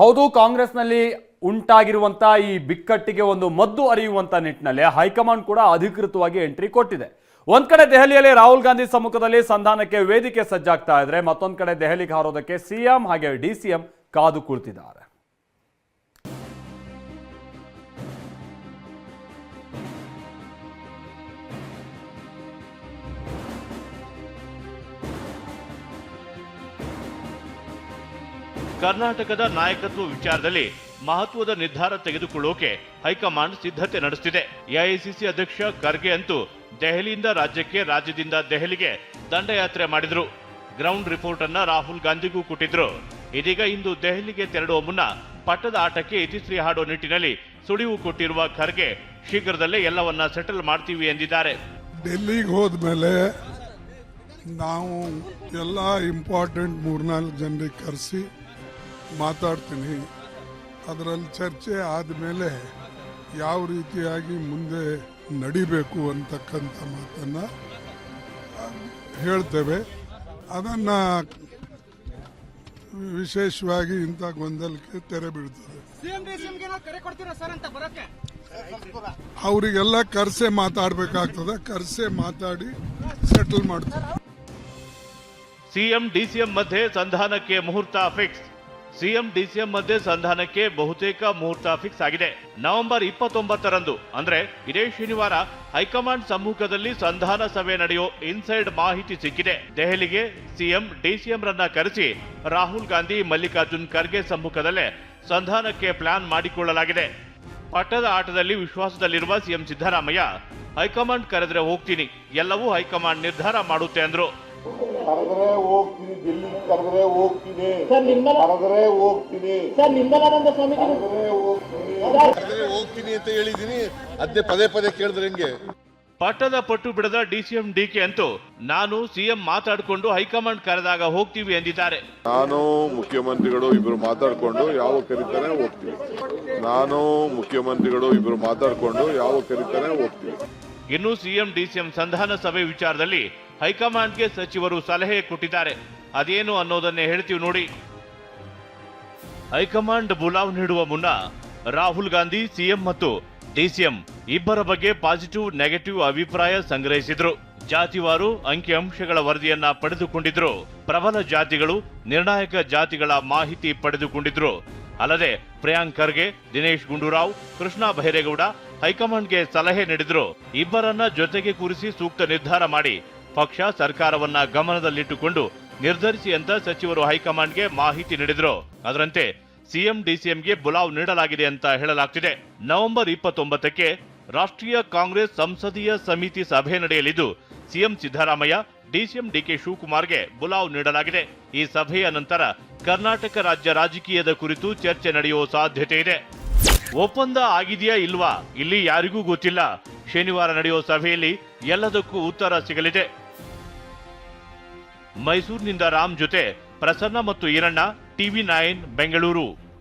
ಹೌದು, ಕಾಂಗ್ರೆಸ್ನಲ್ಲಿ ಉಂಟಾಗಿರುವಂಥ ಈ ಬಿಕ್ಕಟ್ಟಿಗೆ ಒಂದು ಮದ್ದು ಅರಿಯುವಂತ ನಿಟ್ಟಿನಲ್ಲಿ ಹೈಕಮಾಂಡ್ ಕೂಡ ಅಧಿಕೃತವಾಗಿ ಎಂಟ್ರಿ ಕೊಟ್ಟಿದೆ. ಒಂದ್ ಕಡೆ ದೆಹಲಿಯಲ್ಲಿ ರಾಹುಲ್ ಗಾಂಧಿ ಸಮ್ಮುಖದಲ್ಲಿ ಸಂಧಾನಕ್ಕೆ ವೇದಿಕೆ ಸಜ್ಜಾಗ್ತಾ ಇದ್ರೆ, ಮತ್ತೊಂದ್ ಕಡೆ ದೆಹಲಿಗೆ ಹಾರೋದಕ್ಕೆ ಸಿಎಂ ಹಾಗೆ ಡಿಸಿಎಂ ಕಾದು ಕುಳಿತಿದ್ದಾರೆ. ಕರ್ನಾಟಕದ ನಾಯಕತ್ವ ವಿಚಾರದಲ್ಲಿ ಮಹತ್ವದ ನಿರ್ಧಾರ ತೆಗೆದುಕೊಳ್ಳೋಕೆ ಹೈಕಮಾಂಡ್ ಸಿದ್ಧತೆ ನಡೆಸುತ್ತಿದೆ ಎಐಸಿಸಿ ಅಧ್ಯಕ್ಷ ಖರ್ಗೆ ಅಂತೂ ದೆಹಲಿಯಿಂದ ರಾಜ್ಯಕ್ಕೆ ರಾಜ್ಯದಿಂದ ದೆಹಲಿಗೆ ದಂಡಯಾತ್ರೆ ಮಾಡಿದ್ರು. ಗ್ರೌಂಡ್ ರಿಪೋರ್ಟ್ ಅನ್ನ ರಾಹುಲ್ ಗಾಂಧಿಗೂ ಕೊಟ್ಟಿದ್ರು. ಇದೀಗ ಇಂದು ದೆಹಲಿಗೆ ತೆರಳುವ ಮುನ್ನ ಪಟ್ಟದ ಆಟಕ್ಕೆ ಇತಿಶ್ರೀ ಹಾಡೋ ನಿಟ್ಟಿನಲ್ಲಿ ಸುಳಿವು ಕೊಟ್ಟಿರುವ ಖರ್ಗೆ ಶೀಘ್ರದಲ್ಲೇ ಎಲ್ಲವನ್ನ ಸೆಟಲ್ ಮಾಡ್ತೀವಿ ಎಂದಿದ್ದಾರೆ. ಡೆಲ್ಲಿಗೆ ಹೋದ್ಮೇಲೆ ನಾವು ಎಲ್ಲ ಇಂಪಾರ್ಟೆಂಟ್ ಮೂರ್ನಾಲ್ಕು ಜನರಿಗೆ ಕರೆಸಿ ಮಾತಾಡ್ತೀನಿ. ಅದರಲ್ಲಿ ಚರ್ಚೆ ಆದಮೇಲೆ ಯಾವ ರೀತಿಯಾಗಿ ಮುಂದೆ ನಡಿಬೇಕು ಅಂತಕ್ಕಂಥ ಮಾತನ್ನು ಹೇಳ್ತೇವೆ. ಅದನ್ನು ವಿಶೇಷವಾಗಿ ಇಂಥ ಗೊಂದಲಕ್ಕೆ ತೆರೆ ಬೀಳ್ತದೆ ಸಿಎಂ ಡಿಸಿಎಂಗೆ ನಾವು ಕರೆ ಕೊಡ್ತೀರಾ ಸರ್ ಅಂತ ಬರಕ್ಕೆ? ಅವರಿಗೆಲ್ಲ ಕರೆಸೆ ಮಾತಾಡಬೇಕಾಗ್ತದೆ. ಕರೆಸೆ ಮಾತಾಡಿ ಸೆಟಲ್ ಮಾಡ್ತಾರೆ. ಸಿಎಂ ಡಿಸಿಎಂ ಮಧ್ಯೆ ಸಂಧಾನಕ್ಕೆ ಮುಹೂರ್ತ ಫಿಕ್ಸ್. ಸಿಎಂ, ಡಿಸಿಎಂ ಮಧ್ಯೆ ಸಂಧಾನಕ್ಕೆ ಬಹುತೇಕ ಮುಹೂರ್ತ ಫಿಕ್ಸ್ ಆಗಿದೆ ನವೆಂಬರ್ ಇಪ್ಪತ್ತೊಂಬತ್ತರಂದು, ಅಂದ್ರೆ ಇದೇ ಶನಿವಾರ, ಹೈಕಮಾಂಡ್ ಸಮ್ಮುಖದಲ್ಲಿ ಸಂಧಾನ ಸಭೆ ನಡೆಯೋ ಇನ್ಸೈಡ್ ಮಾಹಿತಿ ಸಿಕ್ಕಿದೆ. ದೆಹಲಿಗೆ ಸಿಎಂ, ಡಿಸಿಎಂ ರನ್ನ ಕರೆಸಿ ರಾಹುಲ್ ಗಾಂಧಿ, ಮಲ್ಲಿಕಾರ್ಜುನ್ ಖರ್ಗೆ ಸಮ್ಮುಖದಲ್ಲೇ ಸಂಧಾನಕ್ಕೆ ಪ್ಲಾನ್ ಮಾಡಿಕೊಳ್ಳಲಾಗಿದೆ. ಪಟ್ಟದ ಆಟದಲ್ಲಿ ವಿಶ್ವಾಸದಲ್ಲಿರುವ ಸಿಎಂ ಸಿದ್ದರಾಮಯ್ಯ, ಹೈಕಮಾಂಡ್ ಕರೆದ್ರೆ ಹೋಗ್ತೀನಿ, ಎಲ್ಲವೂ ಹೈಕಮಾಂಡ್ ನಿರ್ಧಾರ ಮಾಡುತ್ತೆ ಅಂದ್ರು. ಕರೆದ್ರೆ ಹೋಗ್ತೀನಿ ದಿಲ್ಲಿ ಕರೆದ್ರೆ ಹೋಗ್ತೀನಿ. ಸರ್ ನಿಮ್ಮ ಕರೆದ್ರೆ ಹೋಗ್ತೀನಿ. ಸರ್ ನಿಮ್ಮಲಾನಂದ ಸ್ವಾಮೀಜಿ ಕರೆದ್ರೆ ಹೋಗ್ತೀನಿ. ಕರೆದ್ರೆ ಹೋಗ್ತೀನಿ ಅಂತ ಹೇಳಿದೀನಿ. ಅದೇ ಪದೇ ಪದೇ ಕೇಳಿದ್ರೆ ಹೆಂಗೆ? ಪಟ್ಟದ ಪಟ್ಟು ಬಿಡದ ಡಿಸಿಎಂ ಡಿಕೆ ಅಂತೂ ನಾನು ಸಿಎಂ ಮಾತಾಡಿಕೊಂಡು ಹೈಕಮಾಂಡ್ ಕರೆದಾಗ ಹೋಗ್ತೀವಿ ಎಂದಿದ್ದಾರೆ. ನಾನು ಮುಖ್ಯಮಂತ್ರಿಗಳು ಇಬ್ರು ಮಾತಾಡ್ಕೊಂಡು ಯಾವ ಕರೀತಾನೆ ಹೋಗ್ತೀವಿ. ನಾನು ಮುಖ್ಯಮಂತ್ರಿಗಳು ಇಬ್ರು ಮಾತಾಡ್ಕೊಂಡು ಯಾವ ಕರೀತಾನೆ ಹೋಗ್ತೀವಿ. ಇನ್ನು ಸಿಎಂ ಡಿಸಿಎಂ ಸಂಧಾನ ಸಭೆ ವಿಚಾರದಲ್ಲಿ ಹೈಕಮಾಂಡ್ಗೆ ಸಚಿವರು ಸಲಹೆ ಕೊಟ್ಟಿದ್ದಾರೆ. ಅದೇನು ಅನ್ನೋದನ್ನೇ ಹೇಳ್ತೀವಿ ನೋಡಿ. ಹೈಕಮಾಂಡ್ ಬುಲಾವ್ ನೀಡುವ ಮುನ್ನ ರಾಹುಲ್ ಗಾಂಧಿ, ಸಿಎಂ ಮತ್ತು ಡಿಸಿಎಂ ಇಬ್ಬರ ಬಗ್ಗೆ ಪಾಸಿಟಿವ್, ನೆಗೆಟಿವ್ ಅಭಿಪ್ರಾಯ ಸಂಗ್ರಹಿಸಿದ್ರು. ಜಾತಿವಾರು ಅಂಕಿಅಂಶಗಳ ವರದಿಯನ್ನ ಪಡೆದುಕೊಂಡಿದ್ರು. ಪ್ರಬಲ ಜಾತಿಗಳು, ನಿರ್ಣಾಯಕ ಜಾತಿಗಳ ಮಾಹಿತಿ ಪಡೆದುಕೊಂಡಿದ್ರು. ಅಲ್ಲದೆ ಪ್ರಿಯಾಂಕ್ ಖರ್ಗೆ, ದಿನೇಶ್ ಗುಂಡೂರಾವ್, ಕೃಷ್ಣ ಬೈರೇಗೌಡ ಹೈಕಮಾಂಡ್ಗೆ ಸಲಹೆ ನೀಡಿದ್ರು. ಇಬ್ಬರನ್ನ ಜೊತೆಗೆ ಕೂರಿಸಿ ಸೂಕ್ತ ನಿರ್ಧಾರ ಮಾಡಿ ಪಕ್ಷ ಸರ್ಕಾರವನ್ನ ಗಮನದಲ್ಲಿಟ್ಟುಕೊಂಡು ನಿರ್ಧರಿಸಿ ಅಂತ ಸಚಿವರು ಹೈಕಮಾಂಡ್ಗೆ ಮಾಹಿತಿ ನೀಡಿದ್ರು. ಅದರಂತೆ ಸಿಎಂ, ಡಿಸಿಎಂಗೆ ಬುಲಾವ್ ನೀಡಲಾಗಿದೆ ಅಂತ ಹೇಳಲಾಗ್ತಿದೆ. ನವೆಂಬರ್ ಇಪ್ಪತ್ತೊಂಬತ್ತಕ್ಕೆ ರಾಷ್ಟ್ರೀಯ ಕಾಂಗ್ರೆಸ್ ಸಂಸದೀಯ ಸಮಿತಿ ಸಭೆ ನಡೆಯಲಿದ್ದು, ಸಿಎಂ ಸಿದ್ದರಾಮಯ್ಯ, ಡಿಸಿಎಂ ಡಿಕೆ ಶಿವಕುಮಾರ್ಗೆ ಬುಲಾವ್ ನೀಡಲಾಗಿದೆ. ಈ ಸಭೆಯ ನಂತರ ಕರ್ನಾಟಕ ರಾಜ್ಯ ರಾಜಕೀಯದ ಕುರಿತು ಚರ್ಚೆ ನಡೆಯುವ ಸಾಧ್ಯತೆ ಇದೆ. ಒಪ್ಪಂದ ಆಗಿದೆಯಾ ಇಲ್ವಾ? ಇಲ್ಲಿ ಯಾರಿಗೂ ಗೊತ್ತಿಲ್ಲ. ಶನಿವಾರ ನಡೆಯುವ ಸಭೆಯಲ್ಲಿ ಎಲ್ಲದಕ್ಕೂ ಉತ್ತರ ಸಿಗಲಿದೆ. ಮೈಸೂರಿನಿಂದ ರಾಮ್ ಜೊತೆ ಪ್ರಸನ್ನ ಮತ್ತು ಈರಣ್ಣ ಟಿವಿ ನೈನ್ ಬೆಂಗಳೂರು.